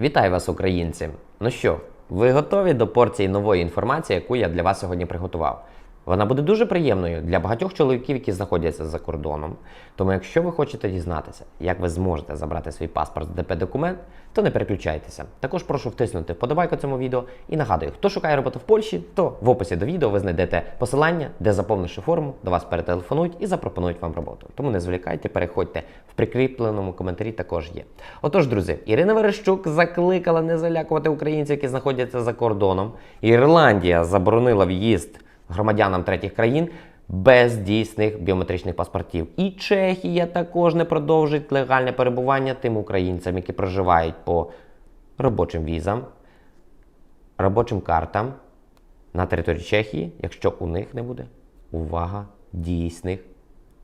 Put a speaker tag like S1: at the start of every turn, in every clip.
S1: Вітаю вас, українці! Ну що, ви готові до порції нової інформації, яку я для вас сьогодні приготував? Вона буде дуже приємною для багатьох чоловіків, які знаходяться за кордоном. Тому, якщо ви хочете дізнатися, як ви зможете забрати свій паспорт з ДП-документ, то не переключайтеся. Також прошу втиснути вподобайку цьому відео і нагадую, хто шукає роботу в Польщі, то в описі до відео ви знайдете посилання, де заповнивши форму, до вас перетелефонують і запропонують вам роботу. Тому не зволікайте, переходьте в прикріпленому коментарі. Також є. Отож, друзі, Ірина Верещук закликала не залякувати українців, які знаходяться за кордоном. Ірландія заборонила в'їзд громадянам третіх країн без дійсних біометричних паспортів. І Чехія також не продовжить легальне перебування тим українцям, які проживають по робочим візам, робочим картам на території Чехії, якщо у них не буде увага дійсних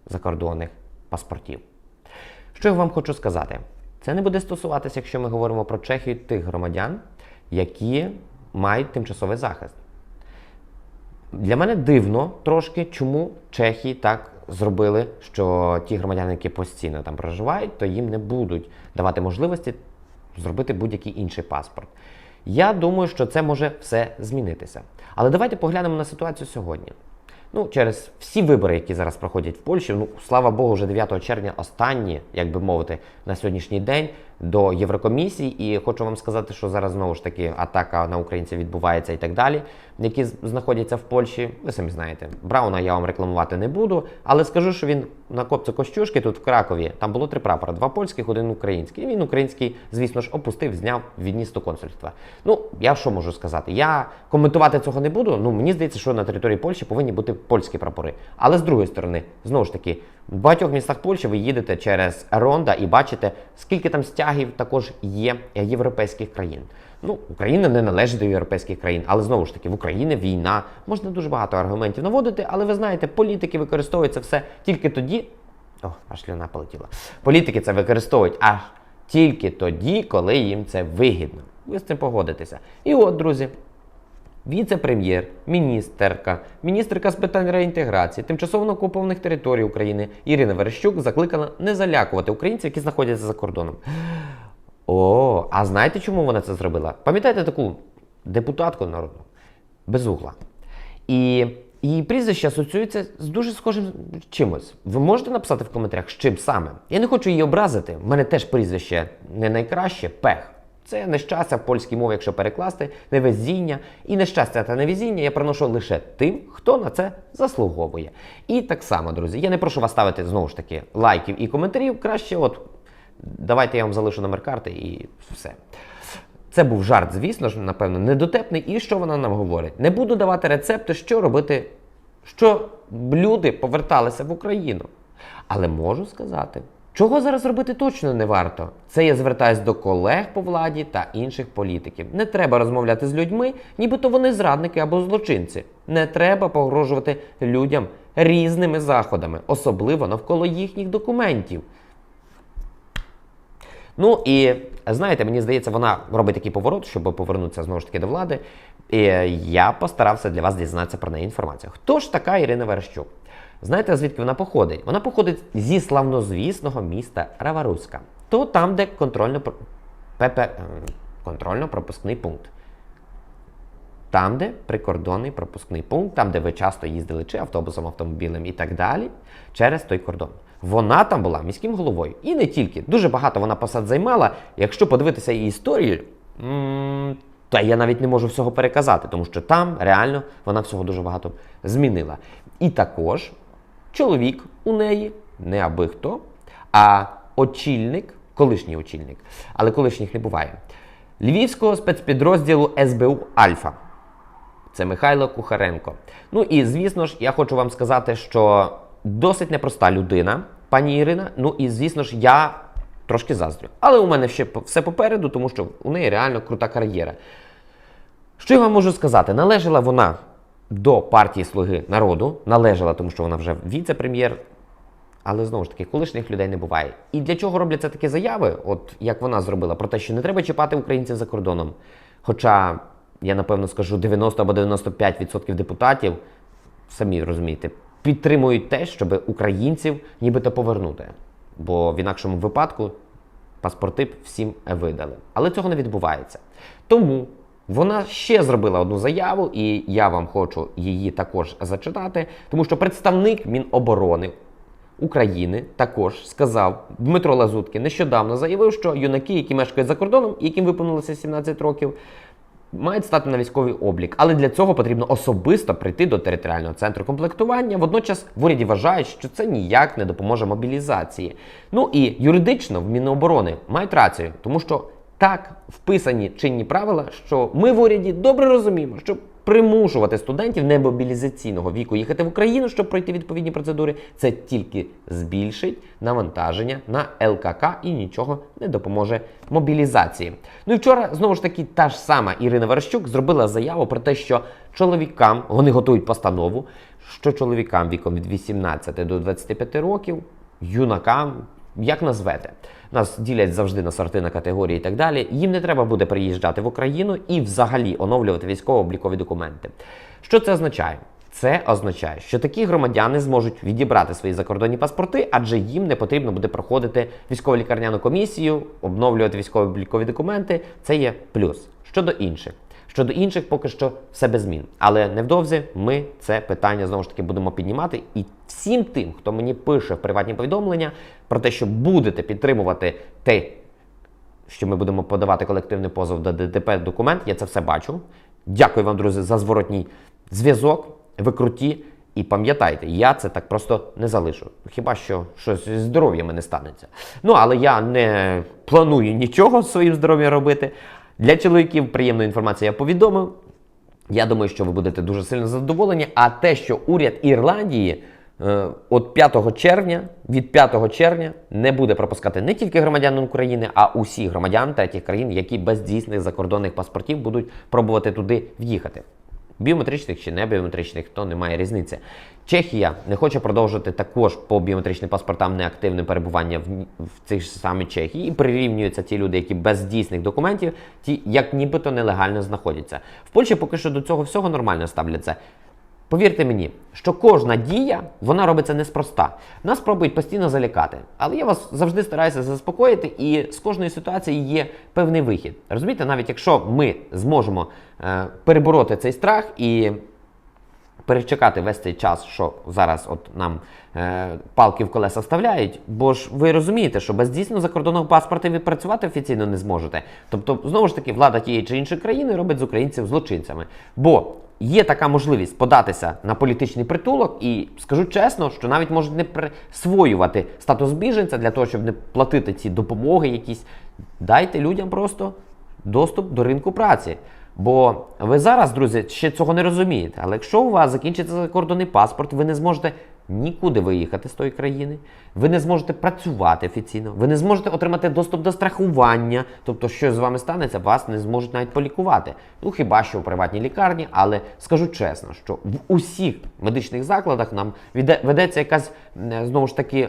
S1: закордонних паспортів. Що я вам хочу сказати? Це не буде стосуватися, якщо ми говоримо про Чехію, тих громадян, які мають тимчасовий захист. Для мене дивно трошки, чому Чехії так зробили, що ті громадяни, які постійно там проживають, то їм не будуть давати можливості зробити будь-який інший паспорт. Я думаю, що це може все змінитися. Але давайте поглянемо на ситуацію сьогодні. Ну, через всі вибори, які зараз проходять в Польщі, ну слава Богу, вже 9 червня останні, як би мовити, на сьогоднішній день до Єврокомісії. І хочу вам сказати, що зараз знову ж таки атака на українців відбувається і так далі, які знаходяться в Польщі. Ви самі знаєте, Брауна я вам рекламувати не буду, але скажу, що він на копці Костюшки тут в Кракові. Там було три прапора: два польських, один український. І він український, звісно ж, опустив, зняв, відніс до консульства. Ну, я що можу сказати? Я коментувати цього не буду. Ну мені здається, що на території Польщі повинні бути польські прапори. Але з другої сторони, знову ж таки, в багатьох містах Польщі ви їдете через Ронда і бачите, скільки там стягів також є європейських країн. Ну, Україна не належить до європейських країн, але знову ж таки, в Україні війна. Можна дуже багато аргументів наводити, але ви знаєте, політики використовують це все тільки тоді. О, аж слюна полетіла. Політики це використовують аж тільки тоді, коли їм це вигідно. Ви з цим погодитеся. І от, друзі, Віце-прем'єр, міністерка, міністерка з питань реінтеграції, тимчасово окупованих територій України Ірина Верещук закликала не залякувати українців, які знаходяться за кордоном. О, а знаєте, чому вона це зробила? Пам'ятаєте таку депутатку народну безугла? І її прізвище асоціюється з дуже схожим чимось. Ви можете написати в коментарях, з чим саме? Я не хочу її образити. У мене теж прізвище не найкраще пех. Це нещастя в польській мові, якщо перекласти, невезіння. І нещастя та невезіння я приношу лише тим, хто на це заслуговує. І так само, друзі, я не прошу вас ставити знову ж таки лайків і коментарів. Краще, от давайте я вам залишу номер карти і все. Це був жарт, звісно ж, напевно, недотепний. І що вона нам говорить? Не буду давати рецепти, що робити, що люди поверталися в Україну. Але можу сказати, чого зараз робити точно не варто. Це я звертаюсь до колег по владі та інших політиків. Не треба розмовляти з людьми, нібито вони зрадники або злочинці. Не треба погрожувати людям різними заходами, особливо навколо їхніх документів. Ну і знаєте, мені здається, вона робить такий поворот, щоб повернутися знову ж таки до влади. І я постарався для вас дізнатися про неї інформацію. Хто ж така Ірина Верещук? Знаєте, звідки вона походить? Вона походить зі славнозвісного міста Раваруська. То там, де контрольно ПП, е, контрольно-пропускний пункт. Там, де прикордонний пропускний пункт, там, де ви часто їздили чи автобусом, автомобілем і так далі, через той кордон. Вона там була міським головою. І не тільки. Дуже багато вона посад займала. Якщо подивитися її історію, та я навіть не можу всього переказати, тому що там реально вона всього дуже багато змінила. І також чоловік у неї, не аби хто, а очільник, колишній очільник, але колишніх не буває. Львівського спецпідрозділу СБУ Альфа. Це Михайло Кухаренко. Ну і звісно ж, я хочу вам сказати, що досить непроста людина, пані Ірина. Ну і звісно ж, я трошки заздрю. Але у мене ще все попереду, тому що у неї реально крута кар'єра. Що я вам можу сказати? Належала вона до партії Слуги народу, належала, тому що вона вже віце-прем'єр. Але знову ж таки, колишніх людей не буває. І для чого робляться такі заяви, от як вона зробила, про те, що не треба чіпати українців за кордоном. Хоча, я напевно скажу, 90 або 95% депутатів, самі розумієте, підтримують те, щоб українців нібито повернути. Бо в інакшому випадку паспорти б всім видали. Але цього не відбувається. Тому вона ще зробила одну заяву, і я вам хочу її також зачитати, тому що представник Міноборони України також сказав Дмитро Лазуткін нещодавно заявив, що юнаки, які мешкають за кордоном, яким виповнилося 17 років, мають стати на військовий облік. Але для цього потрібно особисто прийти до територіального центру комплектування. Водночас в уряді вважають, що це ніяк не допоможе мобілізації. Ну і юридично в Міноборони мають рацію, тому що так вписані чинні правила, що ми в уряді добре розуміємо, що примушувати студентів немобілізаційного віку їхати в Україну, щоб пройти відповідні процедури, це тільки збільшить навантаження на ЛКК і нічого не допоможе мобілізації. Ну і вчора знову ж таки та ж сама Ірина Верещук зробила заяву про те, що чоловікам вони готують постанову, що чоловікам віком від 18 до 25 років, юнакам. Як назвете? Нас ділять завжди на сорти, на категорії і так далі. Їм не треба буде приїжджати в Україну і взагалі оновлювати військово-облікові документи. Що це означає? Це означає, що такі громадяни зможуть відібрати свої закордонні паспорти, адже їм не потрібно буде проходити військово-лікарняну комісію, обновлювати військово-облікові документи. Це є плюс. Щодо інших. Щодо інших, поки що все без змін. Але невдовзі ми це питання знову ж таки будемо піднімати. І всім тим, хто мені пише в приватні повідомлення про те, що будете підтримувати те, що ми будемо подавати колективний позов до ДТП документ, я це все бачу. Дякую вам, друзі, за зворотній зв'язок. Ви круті. І пам'ятайте, я це так просто не залишу. Хіба що щось зі здоров'ям не станеться. Ну, але я не планую нічого своїм здоров'ям робити. Для чоловіків приємну інформацію я повідомив. Я думаю, що ви будете дуже сильно задоволені. А те, що уряд Ірландії е, от 5 червня, від 5 червня не буде пропускати не тільки громадян України, а усіх громадян третіх країн, які без дійсних закордонних паспортів будуть пробувати туди в'їхати. Біометричних чи не біометричних, то немає різниці. Чехія не хоче продовжити також по біометричним паспортам неактивне перебування в, в цих самих Чехії і прирівнюються ті люди, які без дійсних документів, ті як нібито нелегально знаходяться. В Польщі поки що до цього всього нормально ставляться. Повірте мені, що кожна дія вона робиться неспроста. Нас пробують постійно залякати. Але я вас завжди стараюся заспокоїти, і з кожної ситуації є певний вихід. Розумієте, навіть якщо ми зможемо е, перебороти цей страх і перечекати весь цей час, що зараз от нам е, палки в колеса вставляють, бо ж ви розумієте, що без дійсно закордонного паспорта ви працювати офіційно не зможете. Тобто, знову ж таки, влада тієї чи іншої країни робить з українців злочинцями. Бо є така можливість податися на політичний притулок, і скажу чесно, що навіть можуть не присвоювати статус біженця для того, щоб не платити ці допомоги якісь. Дайте людям просто доступ до ринку праці. Бо ви зараз, друзі, ще цього не розумієте. Але якщо у вас закінчиться закордонний паспорт, ви не зможете нікуди виїхати з тої країни, ви не зможете працювати офіційно, ви не зможете отримати доступ до страхування. Тобто, що з вами станеться, вас не зможуть навіть полікувати. Ну хіба що в приватній лікарні, але скажу чесно, що в усіх медичних закладах нам веде- ведеться якась знову ж таки е,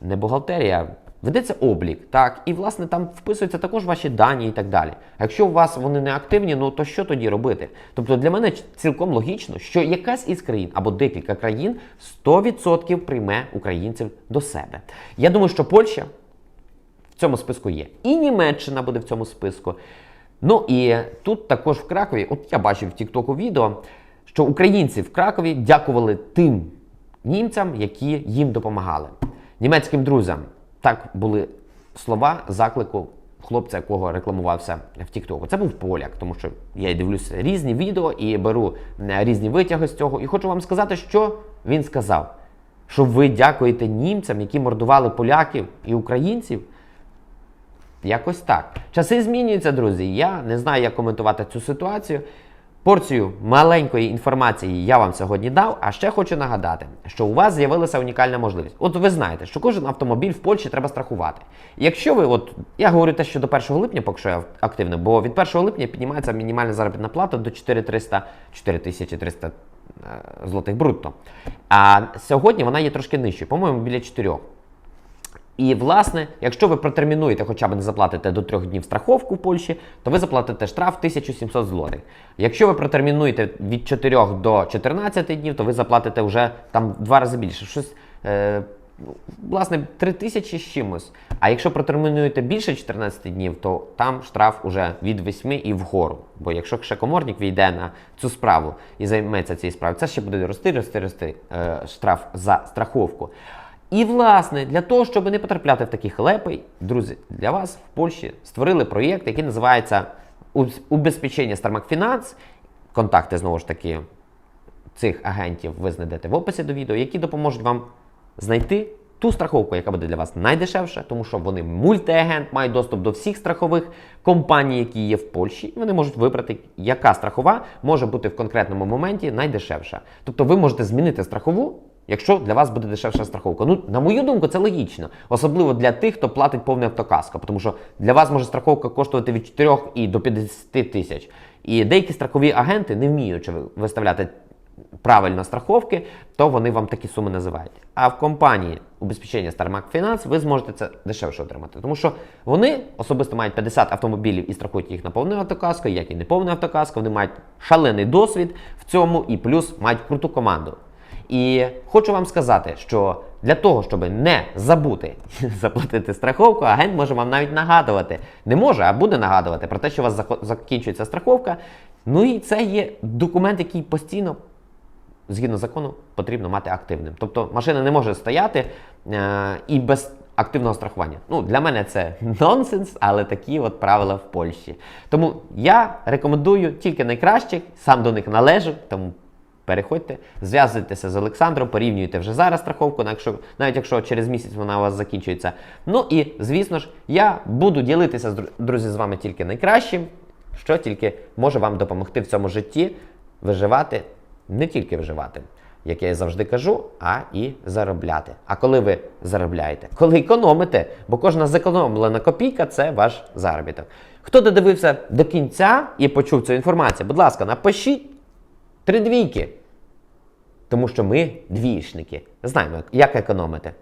S1: не бухгалтерія. Ведеться облік, так, і власне там вписуються також ваші дані і так далі. Якщо у вас вони не активні, ну то що тоді робити? Тобто для мене цілком логічно, що якась із країн або декілька країн 100% прийме українців до себе. Я думаю, що Польща в цьому списку є. І Німеччина буде в цьому списку. Ну і тут також в Кракові, от я бачив в Тіктоку відео, що українці в Кракові дякували тим німцям, які їм допомагали. Німецьким друзям так були слова заклику хлопця, якого рекламувався в Тіктоку. Це був поляк, тому що я дивлюся різні відео і беру е, різні витяги з цього. І хочу вам сказати, що він сказав: що ви дякуєте німцям, які мордували поляків і українців. Якось так. Часи змінюються, друзі. Я не знаю, як коментувати цю ситуацію. Порцію маленької інформації я вам сьогодні дав. А ще хочу нагадати, що у вас з'явилася унікальна можливість. От ви знаєте, що кожен автомобіль в Польщі треба страхувати. Якщо ви, от я говорю те, що до 1 липня, поки що я активно, бо від 1 липня піднімається мінімальна заробітна плата до 4300 4300 е, злотих брутто. А сьогодні вона є трошки нижчою, по-моєму, біля 4. І, власне, якщо ви протермінуєте, хоча б не заплатите до трьох днів страховку в Польщі, то ви заплатите штраф 1700 злотих. Якщо ви протермінуєте від 4 до 14 днів, то ви заплатите вже там два рази більше. Щось е, ну, власне 3 тисячі з чимось. А якщо протермінуєте більше 14 днів, то там штраф уже від 8 і вгору. Бо якщо ще коморник війде на цю справу і займеться цією справою, це ще буде рости, рости, рости е, штраф за страховку. І, власне, для того, щоб не потрапляти в такі хлепи, друзі, для вас в Польщі створили проєкт, який називається «Уб- Убезпечення Стармакфінанс. Контакти знову ж таки цих агентів ви знайдете в описі до відео, які допоможуть вам знайти ту страховку, яка буде для вас найдешевша, тому що вони мультиагент, мають доступ до всіх страхових компаній, які є в Польщі, і вони можуть вибрати, яка страхова може бути в конкретному моменті найдешевша. Тобто ви можете змінити страхову. Якщо для вас буде дешевша страховка, ну на мою думку, це логічно, особливо для тих, хто платить повне автокаско, тому що для вас може страховка коштувати від 4 і до 50 тисяч. І деякі страхові агенти, не вміючи виставляти правильно страховки, то вони вам такі суми називають. А в компанії убезпечення Starmark Finance ви зможете це дешевше отримати. Тому що вони особисто мають 50 автомобілів і страхують їх на повне автокаско, як і не повне автокаско. Вони мають шалений досвід в цьому і плюс мають круту команду. І хочу вам сказати, що для того, щоб не забути заплатити страховку, агент може вам навіть нагадувати. Не може, а буде нагадувати про те, що у вас закінчується страховка. Ну і це є документ, який постійно згідно закону потрібно мати активним. Тобто машина не може стояти е, і без активного страхування. Ну, для мене це нонсенс, але такі от правила в Польщі. Тому я рекомендую тільки найкращих, сам до них належу, тому переходьте, зв'язуйтеся з Олександром, порівнюйте вже зараз страховку, навіть якщо через місяць вона у вас закінчується. Ну і звісно ж, я буду ділитися друзі з вами тільки найкращим, що тільки може вам допомогти в цьому житті виживати, не тільки виживати, як я і завжди кажу, а і заробляти. А коли ви заробляєте? Коли економите, бо кожна зекономлена копійка це ваш заробіток. Хто додивився до кінця і почув цю інформацію, будь ласка, напишіть три двійки. Тому що ми двійшники, Знаємо, як економити.